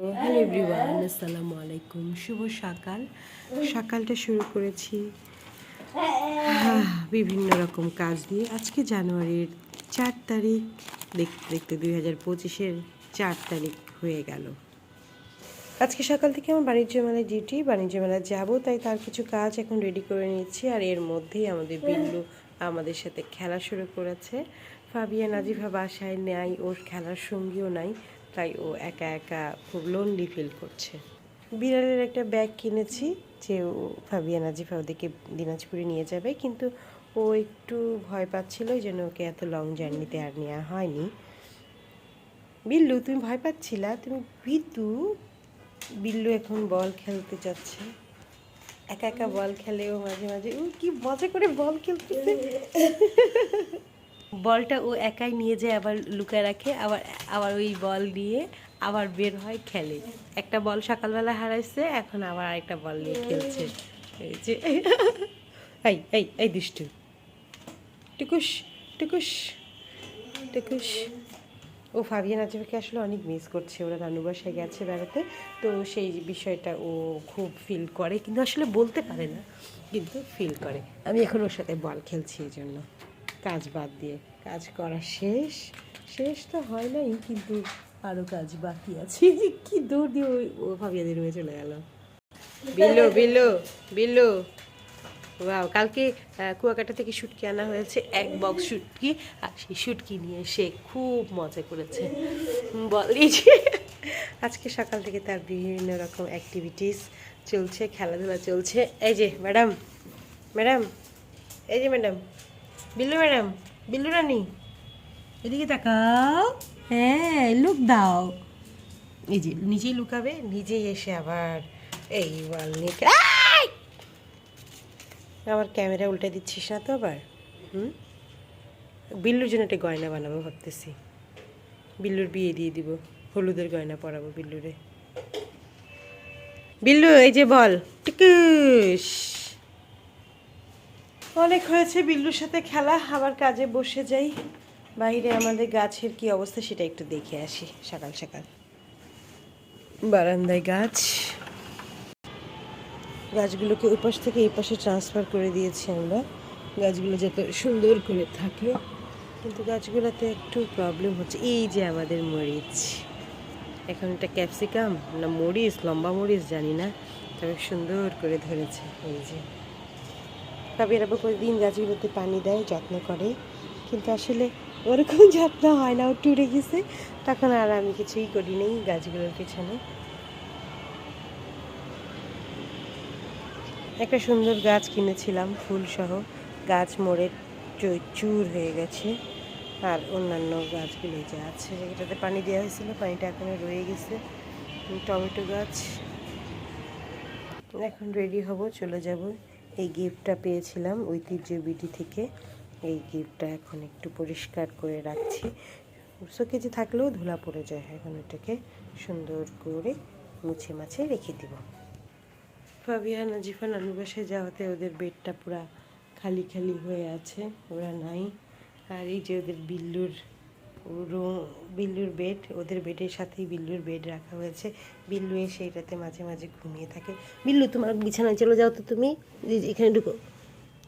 Hello everyone আসসালামু আলাইকুম শুভ সকাল। সকালটা শুরু করেছি। বিভিন্ন রকম কাজ দিয়ে আজকে জানুয়ারির চার তারিখ। দেখতে দেখতে দুই হাজার পঁচিশের চার তারিখ হয়ে গেল। আজকে সকাল থেকে আমার বাণিজ্য মেলায় ডিউটি বাণিজ্য মেলায় যাব তাই তার কিছু কাজ এখন রেডি করে নিচ্ছি আর এর মধ্যেই আমাদের বিল্লু আমাদের সাথে খেলা শুরু করেছে। ফাবিয়া নাজিফা বাসায় নেয় ওর খেলার সঙ্গীও নাই। তাই ও একা একা খুব লোনলি ফিল করছে। বিড়ালের একটা ব্যাগ কিনেছি যে ও ফাবিয়া নাজিফা ওদেরকে দিনাজপুরে নিয়ে যাবে। কিন্তু ও একটু ভয় পাচ্ছিল ওই জন্য ওকে এত লং জার্নিতে আর নেওয়া হয়নি। বিল্লু, তুমি ভয় পাচ্ছিলা? তুমি ভীতু বিল্লু এখন বল খেলতে যাচ্ছে। একা একা বল খেলে ও মাঝে মাঝে ও কি মজা করে বল খেলতেছে। বলটা ও একাই নিয়ে যায়, আবার লুকায় রাখে, আবার আবার ওই বল নিয়ে আবার বের হয় খেলে। একটা বল সকালবেলা হারাইছে, এখন আবার আরেকটা বল নিয়ে খেলছে। এই যে, এই এই এই দুষ্টু। টুকুস টুকুস টুকুস। ও ফাবিয়া নাজিবাকে আসলে অনেক মিস করছে, ওরা নানু বাসায় গেছে বেড়াতে, তো সেই বিষয়টা ও খুব ফিল করে, কিন্তু আসলে বলতে পারে না, কিন্তু ফিল করে। আমি এখন ওর সাথে বল খেলছি এই জন্য, কাজ বাদ দিয়ে। কাজ করা শেষ। শেষ তো হয় নাই, কিন্তু আরও কাজ বাকি আছে। কি দৌড় দিয়ে ওই ও ফাবিয়াদের রুমে চলে গেল। বিল্লু বিল্লু বিল্লু। ওয়াও, কালকে কুয়াকাটা থেকে শুটকি আনা হয়েছে, এক বক্স শুটকি। আর সেই শুটকি নিয়ে সে খুব মজা করেছে। বলি যে আজকে সকাল থেকে তার বিভিন্ন রকম অ্যাক্টিভিটিস চলছে, খেলাধুলা চলছে। এই যে ম্যাডাম ম্যাডাম এই যে ম্যাডাম বিল্লু ম্যাডাম বিল্লু রানী, এদিকে তাকাও। হ্যাঁ লুক দাও। এই যে, নিজেই লুকাবে, নিজেই এসে আবার এই ওয়াল নিয়ে! আবার ক্যামেরা উল্টে দিচ্ছিস না তো আবার? হুম? বিল্লুর জন্য একটা গয়না বানাবো ভাবতেছি। বিল্লুর বিয়ে দিয়ে দিব। হলুদের গয়না পরাবো বিল্লুরে। বিল্লু, এই যে বল। টিকুস! অনেক হয়েছে, বিল্লুর সাথে খেলা, আবার কাজে বসে যাই। বাইরে আমাদের গাছের কি অবস্থা সেটা একটু দেখে আসি, সকাল সকাল। বারান্দায় গাছ। গাছগুলোকে ওই পাশ থেকে এই পাশে ট্রান্সফার করে দিয়েছি আমরা। গাছগুলো যাতে সুন্দর করে থাকে। কিন্তু গাছগুলোতে একটু প্রবলেম হচ্ছে। এই যে আমাদের মরিচ। এখন এটা ক্যাপসিকাম না মরিচ, লম্বা মরিচ জানি না, তবে সুন্দর করে ধরেছে। এই যে। তবে এরা প্রতিদিন গাছগুলোতে পানি দেয়, যত্ন করে। কিন্তু আসলে ওরকম যত্ন হয় না। ও টুরে গেছে, তখন আর আমি কিছুই করি নেই গাছগুলোর পেছনে। একটা সুন্দর গাছ কিনেছিলাম, ফুলসহ। গাছ মরে চুর হয়ে গেছে। আর অন্যান্য গাছগুলো যে আছে যেটাতে পানি দেওয়া হয়েছিল, পানিটা এখনও রয়ে গেছে। টমেটো গাছ। এখন রেডি হব, চলে যাব। এই গিফটটা পেয়েছিলাম ঐতিহ্য বিডি থেকে। এই গিফটটা এখন একটু পরিষ্কার করে রাখছি। শোকেজে থাকলেও ধুলা পড়ে যায়, এখন এটাকে সুন্দর করে মুছে মাছে রেখে দিব। ফাবিয়া, নাজিফা, নানু বাসায় যাওয়াতে ওদের বেডটা পুরা খালি খালি হয়ে আছে, ওরা নাই। আর এই যে ওদের বিল্লুর বিল্লুর বেড ওদের বেডের সাথেই বিল্লুর বেড রাখা হয়েছে। বিল্লু এসে এটাতে মাঝে মাঝে ঘুমিয়ে থাকে। বিল্লু, তোমার বিছানায় চলে যাও তো তুমি। এখানে ঢুকো।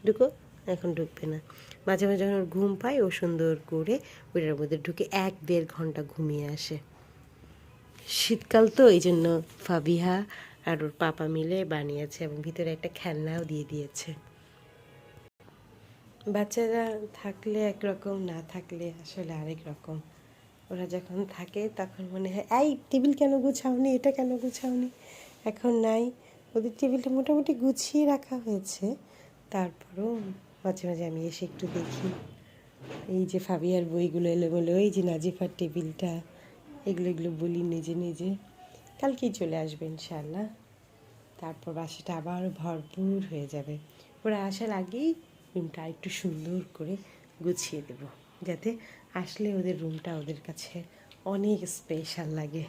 ঢুকো। এখন ঢুকবে না। মাঝে মাঝে যখন ওর ঘুম পায়, ও সুন্দর করে ওইটার মধ্যে ঢুকে এক দেড় ঘণ্টা ঘুমিয়ে আসে। শীতকাল তো, এই জন্য ফাবিহা আর ওর পাপা মিলে বানিয়েছে এবং ভিতরে একটা খেলনাও দিয়ে দিয়েছে। বাচ্চারা থাকলে একরকম, না থাকলে আসলে আরেক রকম। ওরা যখন থাকে তখন মনে হয়, এই, টেবিল কেন গুছাওনি? এটা কেন গুছাওনি? এখন নাই। ওদের টেবিলটা মোটামুটি গুছিয়ে রাখা হয়েছে। তারপরেও মাঝে মাঝে আমি এসে একটু দেখি। এই যে ফাবিয়ার বইগুলো এলো বলে এই যে নাজিফার টেবিলটা, এগুলো এগুলো বলি নিজে নিজে। কালকেই চলে আসবে ইনশাল্লাহ তারপর বাসাটা আবার ভরপুর হয়ে যাবে। ওরা আসার আগেই রুমটা একটু সুন্দর করে গুছিয়ে দেব, যাতে আসলে ওদের রুমটা ওদের কাছে অনেক স্পেশাল লাগে।